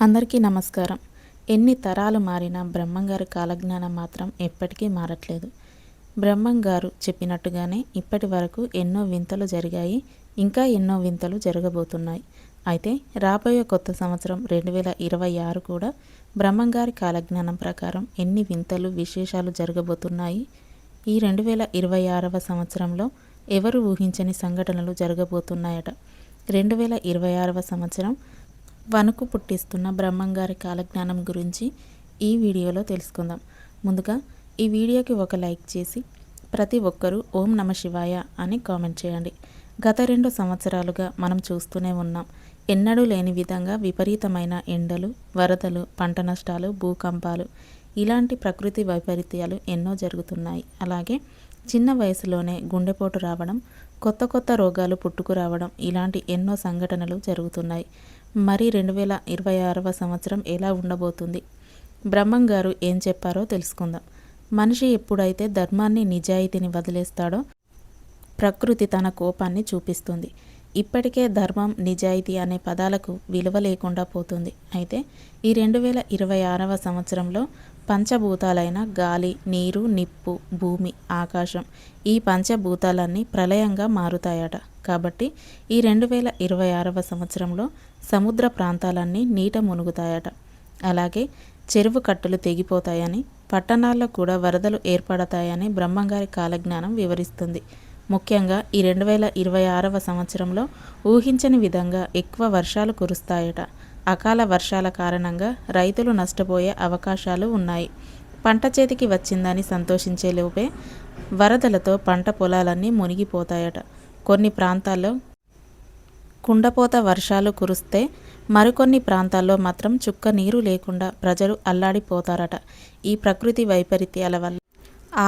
అందరికీ నమస్కారం. ఎన్ని తరాలు మారినా బ్రహ్మంగారి కాలజ్ఞానం మాత్రం ఎప్పటికీ మారట్లేదు. బ్రహ్మంగారు చెప్పినట్టుగానే ఇప్పటి వరకు ఎన్నో వింతలు జరిగాయి ఇంకా ఎన్నో వింతలు జరగబోతున్నాయి. అయితే రాబోయే కొత్త సంవత్సరం రెండు వేల ఇరవై ఆరు కూడా బ్రహ్మంగారి కాలజ్ఞానం ప్రకారం ఎన్ని వింతలు విశేషాలు జరగబోతున్నాయి? ఈ రెండు వేల ఇరవై ఆరవ సంవత్సరంలో ఎవరు ఊహించని సంఘటనలు జరగబోతున్నాయట? రెండు వేల ఇరవై ఆరవ సంవత్సరం వణుకు పుట్టిస్తున్న బ్రహ్మంగారి కాలజ్ఞానం గురించి ఈ వీడియోలో తెలుసుకుందాం. ముందుగా ఈ వీడియోకి ఒక లైక్ చేసి ప్రతి ఒక్కరూ ఓం నమ శివాయ అని కామెంట్ చేయండి. గత రెండు సంవత్సరాలుగా మనం చూస్తూనే ఉన్నాం. ఎన్నడూ లేని విధంగా విపరీతమైన ఎండలు వరదలు పంట నష్టాలు భూకంపాలు ఇలాంటి ప్రకృతి వైపరీత్యాలు ఎన్నో జరుగుతున్నాయి. అలాగే చిన్న వయసులోనే గుండెపోటు రావడం కొత్త కొత్త రోగాలు పుట్టుకురావడం ఇలాంటి ఎన్నో సంఘటనలు జరుగుతున్నాయి. మరి రెండు వేల ఇరవై ఆరవ సంవత్సరం ఎలా ఉండబోతుంది? బ్రహ్మం గారు ఏం చెప్పారో తెలుసుకుందాం. మనిషి ఎప్పుడైతే ధర్మాన్ని నిజాయితీని వదిలేస్తాడో ప్రకృతి తన కోపాన్ని చూపిస్తుంది. ఇప్పటికే ధర్మం నిజాయితీ అనే పదాలకు విలువ లేకుండా పోతుంది. అయితే ఈ రెండు వేల ఇరవై ఆరవ సంవత్సరంలో పంచభూతాలైన గాలి నీరు నిప్పు భూమి ఆకాశం ఈ పంచభూతాలన్నీ ప్రళయంగా మారుతాయట. కాబట్టి ఈ రెండు వేల ఇరవై ఆరవ సంవత్సరంలో సముద్ర ప్రాంతాలన్నీ నీట మునుగుతాయట. అలాగే చెరువు కట్టలు తెగిపోతాయని పట్టణాల్లో కూడా వరదలు ఏర్పడతాయని బ్రహ్మంగారి కాలజ్ఞానం వివరిస్తుంది. ముఖ్యంగా ఈ రెండు వేల ఇరవై ఆరవ సంవత్సరంలో ఊహించని విధంగా ఎక్కువ వర్షాలు కురుస్తాయట. అకాల వర్షాల కారణంగా రైతులు నష్టపోయే అవకాశాలు ఉన్నాయి. పంట చేతికి వచ్చిందని సంతోషించే లోపే వరదలతో పంట పొలాలన్నీ మునిగిపోతాయట. కొన్ని ప్రాంతాల్లో కుండపోత వర్షాలు కురిస్తే మరికొన్ని ప్రాంతాల్లో మాత్రం చుక్క నీరు లేకుండా ప్రజలు అల్లాడిపోతారట. ఈ ప్రకృతి వైపరీత్యాల వల్ల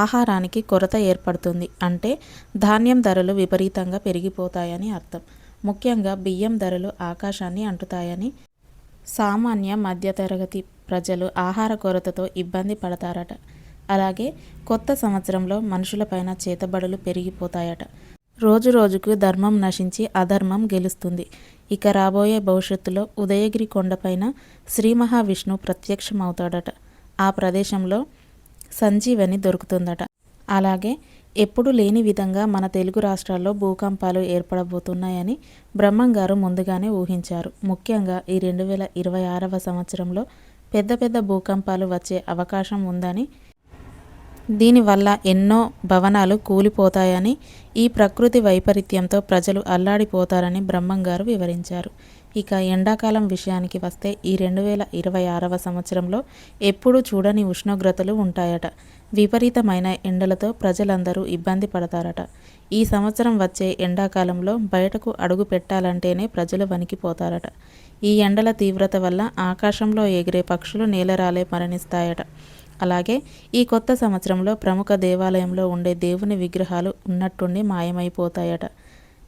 ఆహారానికి కొరత ఏర్పడుతుంది అంటే ధాన్యం ధరలు విపరీతంగా పెరిగిపోతాయని అర్థం. ముఖ్యంగా బియ్యం ధరలు ఆకాశాన్ని అంటుతాయని సామాన్య మధ్యతరగతి ప్రజలు ఆహార కొరతతో ఇబ్బంది పడతారట. అలాగే కొత్త సంవత్సరంలో మనుషులపైన చేతబడులు పెరిగిపోతాయట. రోజు రోజుకు ధర్మం నశించి అధర్మం గెలుస్తుంది. ఇక రాబోయే భవిష్యత్తులో ఉదయగిరి కొండపైన శ్రీ మహావిష్ణు ప్రత్యక్షమవుతాడట. ఆ ప్రదేశంలో సంజీవని దొరుకుతుందట. అలాగే ఎప్పుడు లేని విధంగా మన తెలుగు రాష్ట్రాల్లో భూకంపాలు ఏర్పడబోతున్నాయని బ్రహ్మం గారు ముందుగానే ఊహించారు. ముఖ్యంగా ఈ రెండు వేల ఇరవై ఆరవ సంవత్సరంలో పెద్ద పెద్ద భూకంపాలు వచ్చే అవకాశం ఉందని దీనివల్ల ఎన్నో భవనాలు కూలిపోతాయని ఈ ప్రకృతి వైపరీత్యంతో ప్రజలు అల్లాడిపోతారని బ్రహ్మంగారు వివరించారు. ఇక ఎండాకాలం విషయానికి వస్తే ఈ రెండు వేల ఇరవై ఆరవ సంవత్సరంలో ఎప్పుడూ చూడని ఉష్ణోగ్రతలు ఉంటాయట. విపరీతమైన ఎండలతో ప్రజలందరూ ఇబ్బంది పడతారట. ఈ సంవత్సరం వచ్చే ఎండాకాలంలో బయటకు అడుగు పెట్టాలంటేనే ప్రజలు వణికిపోతారట. ఈ ఎండల తీవ్రత వల్ల ఆకాశంలో ఎగిరే పక్షులు నేలరాలే మరణిస్తాయట. అలాగే ఈ కొత్త సంవత్సరంలో ప్రముఖ దేవాలయంలో ఉండే దేవుని విగ్రహాలు ఉన్నట్టుండి మాయమైపోతాయట.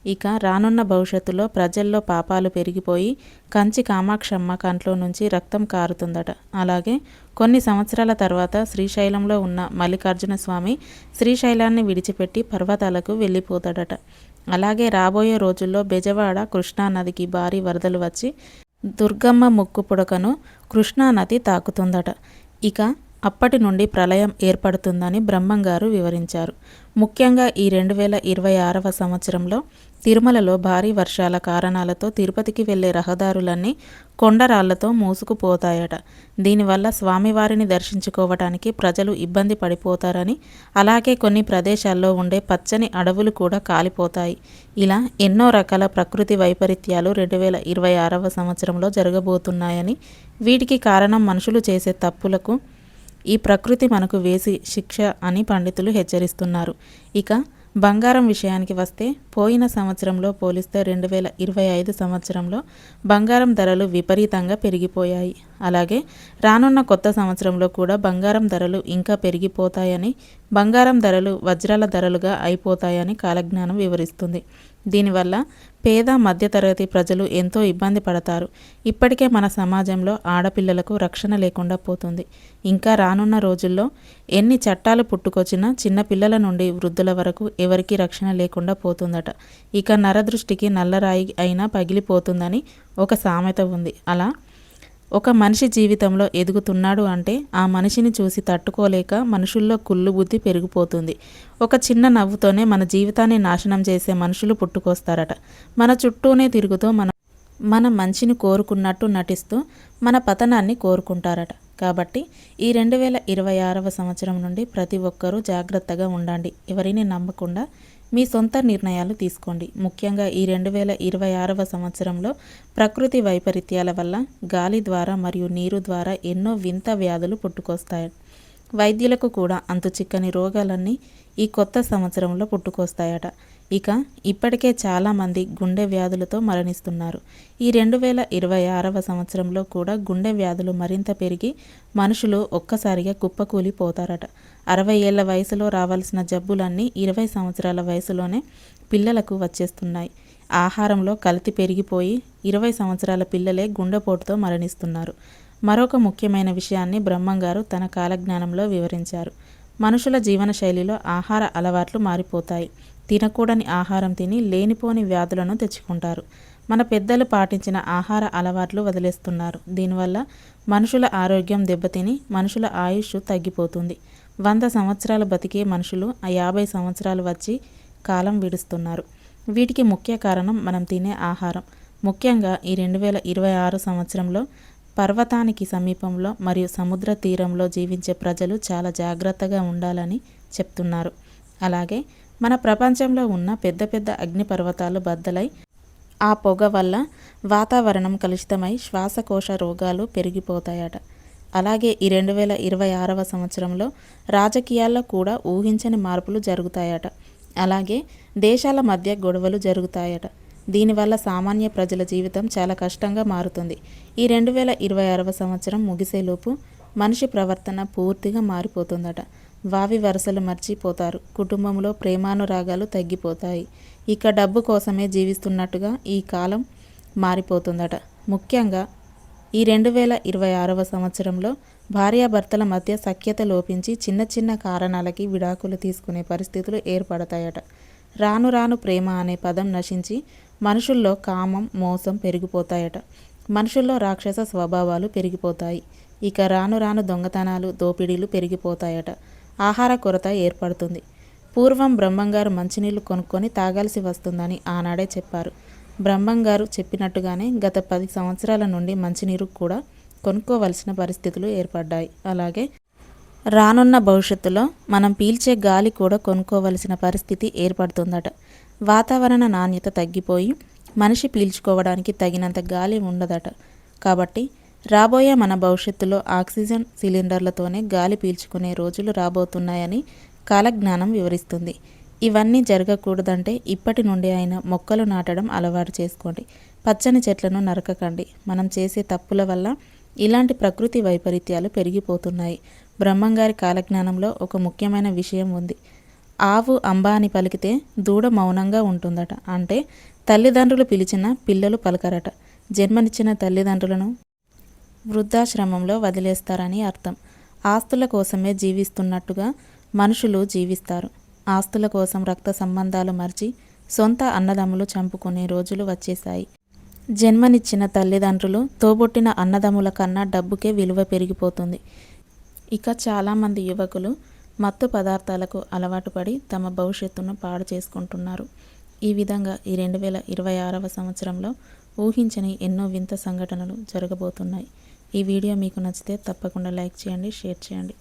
ఇక రానున్న భవిష్యత్తులో ప్రజల్లో పాపాలు పెరిగిపోయి కంచి కామాక్షమ్మ కంట్లో నుంచి రక్తం కారుతుందట. అలాగే కొన్ని సంవత్సరాల తర్వాత శ్రీశైలంలో ఉన్న మల్లికార్జున స్వామి శ్రీశైలాన్ని విడిచిపెట్టి పర్వతాలకు వెళ్ళిపోతాడట. అలాగే రాబోయే రోజుల్లో బెజవాడ కృష్ణానదికి భారీ వరదలు వచ్చి దుర్గమ్మ ముక్కు పుడకను కృష్ణానది తాకుతుందట. ఇక అప్పటి నుండి ప్రళయం ఏర్పడుతుందని బ్రహ్మంగారు వివరించారు. ముఖ్యంగా ఈ రెండు వేల ఇరవై ఆరవ సంవత్సరంలో తిరుమలలో భారీ వర్షాల కారణాలతో తిరుపతికి వెళ్ళే రహదారులన్నీ కొండరాళ్ళతో మూసుకుపోతాయట. దీనివల్ల స్వామివారిని దర్శించుకోవటానికి ప్రజలు ఇబ్బంది పడిపోతారని అలాగే కొన్ని ప్రదేశాల్లో ఉండే పచ్చని అడవులు కూడా కాలిపోతాయి. ఇలా ఎన్నో రకాల ప్రకృతి వైపరీత్యాలు రెండు వేల ఇరవై ఆరవ సంవత్సరంలో జరగబోతున్నాయని వీటికి కారణం మనుషులు చేసే తప్పులకు ఈ ప్రకృతి మనకు వేసి శిక్ష అని పండితులు హెచ్చరిస్తున్నారు. ఇక బంగారం విషయానికి వస్తే పోయిన సంవత్సరంలో పోలిస్తే రెండు వేల ఇరవై ఐదు సంవత్సరంలో బంగారం ధరలు విపరీతంగా పెరిగిపోయాయి. అలాగే రానున్న కొత్త సంవత్సరంలో కూడా బంగారం ధరలు ఇంకా పెరిగిపోతాయని బంగారం ధరలు వజ్రాల ధరలుగా అయిపోతాయని కాలజ్ఞానం వివరిస్తుంది. దీనివల్ల పేద మధ్యతరగతి ప్రజలు ఎంతో ఇబ్బంది పడతారు. ఇప్పటికే మన సమాజంలో ఆడపిల్లలకు రక్షణ లేకుండా పోతుంది. ఇంకా రానున్న రోజుల్లో ఎన్ని చట్టాలు పుట్టుకొచ్చినా చిన్నపిల్లల నుండి వృద్ధుల వరకు ఎవరికీ రక్షణ లేకుండా పోతుందట. ఇక నరదృష్టికి నల్లరాయి అయినా పగిలిపోతుందని ఒక సామెత ఉంది. అలా ఒక మనిషి జీవితంలో ఎదుగుతున్నాడు అంటే ఆ మనిషిని చూసి తట్టుకోలేక మనుషుల్లో కుళ్ళు బుద్ధి పెరిగిపోతుంది. ఒక చిన్న నవ్వుతోనే మన జీవితాన్ని నాశనం చేసే మనుషులు పుట్టుకొస్తారట. మన చుట్టూనే తిరుగుతూ మన మన మంచిని కోరుకున్నట్టు నటిస్తూ మన పతనాన్ని కోరుకుంటారట. కాబట్టి ఈ రెండు వేల ఇరవై ఆరవ సంవత్సరం నుండి ప్రతి ఒక్కరూ జాగ్రత్తగా ఉండండి. ఎవరిని నమ్మకుండా మీ సొంత నిర్ణయాలు తీసుకోండి. ముఖ్యంగా ఈ రెండు వేల ఇరవై ఆరవ సంవత్సరంలో ప్రకృతి వైపరీత్యాల వల్ల గాలి ద్వారా మరియు నీరు ద్వారా ఎన్నో వింత వ్యాధులు పుట్టుకొస్తాయి. వైద్యులకు కూడా అంతు చిక్కని రోగాలన్నీ ఈ కొత్త సంవత్సరంలో పుట్టుకొస్తాయట. ఇక ఇప్పటికే చాలామంది గుండె వ్యాధులతో మరణిస్తున్నారు. ఈ రెండు వేల ఇరవై ఆరవ సంవత్సరంలో కూడా గుండె వ్యాధులు మరింత పెరిగి మనుషులు ఒక్కసారిగా కుప్పకూలిపోతారట. అరవై ఏళ్ళ వయసులో రావాల్సిన జబ్బులన్నీ ఇరవై సంవత్సరాల వయసులోనే పిల్లలకు వచ్చేస్తున్నాయి. ఆహారంలో కల్తీ పెరిగిపోయి ఇరవై సంవత్సరాల పిల్లలే గుండెపోటుతో మరణిస్తున్నారు. మరొక ముఖ్యమైన విషయాన్ని బ్రహ్మంగారు తన కాలజ్ఞానంలో వివరించారు. మనుషుల జీవన శైలిలో ఆహార అలవాట్లు మారిపోతాయి. తినకూడని ఆహారం తిని లేనిపోని వ్యాధులను తెచ్చుకుంటారు. మన పెద్దలు పాటించిన ఆహార అలవాట్లు వదిలేస్తున్నారు. దీనివల్ల మనుషుల ఆరోగ్యం దెబ్బతిని మనుషుల ఆయుష్ తగ్గిపోతుంది. వంద సంవత్సరాలు బతికే మనుషులు ఆ యాభై సంవత్సరాలు వచ్చి కాలం విడుస్తున్నారు. వీటికి ముఖ్య కారణం మనం తినే ఆహారం. ముఖ్యంగా ఈ రెండు వేల ఇరవై ఆరు సంవత్సరంలో పర్వతానికి సమీపంలో మరియు సముద్ర తీరంలో జీవించే ప్రజలు చాలా జాగ్రత్తగా ఉండాలని చెప్తున్నారు. అలాగే మన ప్రపంచంలో ఉన్న పెద్ద పెద్ద అగ్నిపర్వతాలు బద్దలై ఆ పొగ వల్ల వాతావరణం కలుషితమై శ్వాసకోశ రోగాలు పెరిగిపోతాయట. అలాగే ఈ రెండు వేల ఇరవై ఆరవ సంవత్సరంలో రాజకీయాల్లో కూడా ఊహించని మార్పులు జరుగుతాయట. అలాగే దేశాల మధ్య గొడవలు జరుగుతాయట. దీనివల్ల సామాన్య ప్రజల జీవితం చాలా కష్టంగా మారుతుంది. ఈ రెండు వేల ఇరవై ఆరవ సంవత్సరం ముగిసేలోపు మనిషి ప్రవర్తన పూర్తిగా మారిపోతుందట. వావి వరుసలు మర్చిపోతారు. కుటుంబంలో ప్రేమానురాగాలు తగ్గిపోతాయి. ఇక డబ్బు కోసమే జీవిస్తున్నట్టుగా ఈ కాలం మారిపోతుందట. ముఖ్యంగా ఈ రెండు వేల ఇరవై ఆరవ సంవత్సరంలో భార్యాభర్తల మధ్య సఖ్యత లోపించి చిన్న చిన్న కారణాలకి విడాకులు తీసుకునే పరిస్థితులు ఏర్పడతాయట. రాను రాను ప్రేమ అనే పదం నశించి మనుషుల్లో కామం మోసం పెరిగిపోతాయట. మనుషుల్లో రాక్షస స్వభావాలు పెరిగిపోతాయి. ఇక రాను రాను దొంగతనాలు దోపిడీలు పెరిగిపోతాయట. ఆహార కొరత ఏర్పడుతుంది. పూర్వం బ్రహ్మంగారు మంచినీళ్ళు కొనుక్కొని తాగాల్సి వస్తుందని ఆనాడే చెప్పారు. బ్రహ్మంగారు చెప్పినట్టుగానే గత పది సంవత్సరాల నుండి మంచినీరు కూడా కొనుక్కోవలసిన పరిస్థితులు ఏర్పడ్డాయి. అలాగే రానున్న భవిష్యత్తులో మనం పీల్చే గాలి కూడా కొనుక్కోవలసిన పరిస్థితి ఏర్పడుతుందట. వాతావరణ నాణ్యత తగ్గిపోయి మనిషి పీల్చుకోవడానికి తగినంత గాలి ఉండదట. కాబట్టి రాబోయే మన భవిష్యత్తులో ఆక్సిజన్ సిలిండర్లతోనే గాలి పీల్చుకునే రోజులు రాబోతున్నాయని కాలజ్ఞానం వివరిస్తుంది. ఇవన్నీ జరగకూడదంటే ఇప్పటి నుండి అయినా మొక్కలు నాటడం అలవాటు చేసుకోండి. పచ్చని చెట్లను నరకకండి. మనం చేసే తప్పుల వల్ల ఇలాంటి ప్రకృతి వైపరీత్యాలు పెరిగిపోతున్నాయి. బ్రహ్మంగారి కాలజ్ఞానంలో ఒక ముఖ్యమైన విషయం ఉంది. ఆవు అంబా అని పలికితే దూడ మౌనంగా ఉంటుందట. అంటే తల్లిదండ్రులు పిలిచిన పిల్లలు పలకరట. జన్మనిచ్చిన తల్లిదండ్రులను వృద్ధాశ్రమంలో వదిలేస్తారని అర్థం. ఆస్తుల కోసమే జీవిస్తున్నట్టుగా మనుషులు జీవిస్తారు. ఆస్తుల కోసం రక్త సంబంధాలు మర్చి సొంత అన్నదమ్ములు చంపుకునే రోజులు వచ్చేశాయి. జన్మనిచ్చిన తల్లిదండ్రులు తోబొట్టిన అన్నదమ్ముల కన్నా డబ్బుకే విలువ పెరిగిపోతుంది. ఇక చాలామంది యువకులు మత్తు పదార్థాలకు అలవాటు పడి తమ భవిష్యత్తును పాడు చేసుకుంటున్నారు. ఈ విధంగా ఈ రెండు వేల ఇరవై ఆరవ సంవత్సరంలో ఊహించని ఎన్నో వింత సంఘటనలు జరగబోతున్నాయి. ఈ వీడియో మీకు నచ్చితే తప్పకుండా లైక్ చేయండి షేర్ చేయండి.